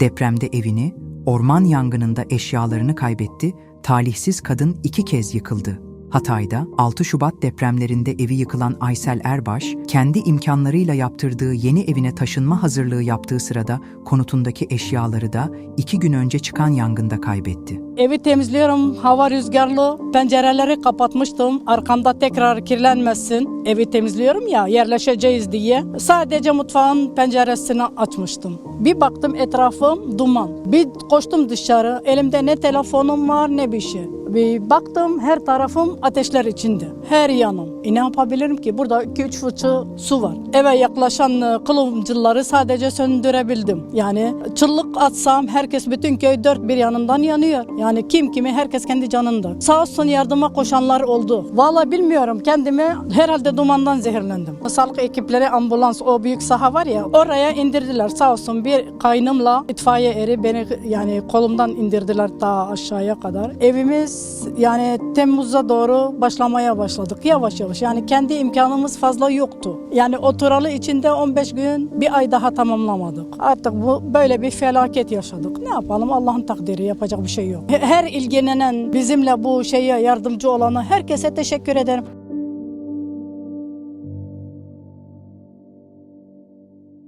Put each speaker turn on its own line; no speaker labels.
Depremde evini, orman yangınında eşyalarını kaybetti, talihsiz kadın iki kez yıkıldı. Hatay'da 6 Şubat depremlerinde evi yıkılan Aysel Erbaş, kendi imkanlarıyla yaptırdığı yeni evine taşınma hazırlığı yaptığı sırada konutundaki eşyaları da iki gün önce çıkan yangında kaybetti.
Evi temizliyorum. Hava rüzgarlı. Pencereleri kapatmıştım. Arkamda tekrar kirlenmesin. Evi temizliyorum ya yerleşeceğiz diye. Sadece mutfağın penceresini açmıştım. Bir baktım etrafım duman. Bir koştum dışarı. Elimde ne telefonum var ne bir şey. Bir baktım her tarafım ateşler içinde. Her yanım. E ne yapabilirim ki? Burada 2-3 fıçı su var. Eve yaklaşan e, kılıncılları sadece söndürebildim. Yani çıllık atsam herkes bütün köy dört bir yanından yanıyor. Yani kim kimi herkes kendi canında. Sağ olsun yardıma koşanlar oldu. Valla bilmiyorum kendimi herhalde dumandan zehirlendim. Sağlık ekipleri ambulans o büyük saha var ya oraya indirdiler. Sağ olsun bir kaynımla itfaiye eri beni yani kolumdan indirdiler daha aşağıya kadar. Evimiz yani Temmuz'a doğru başlamaya başladık yavaş yavaş. Yani kendi imkanımız fazla yoktu. Yani oturalı içinde 15 gün bir ay daha tamamlamadık. Artık bu böyle bir felaket yaşadık. Ne yapalım Allah'ın takdiri yapacak bir şey yok. Her ilgilenen bizimle bu şeye yardımcı olana herkese teşekkür ederim.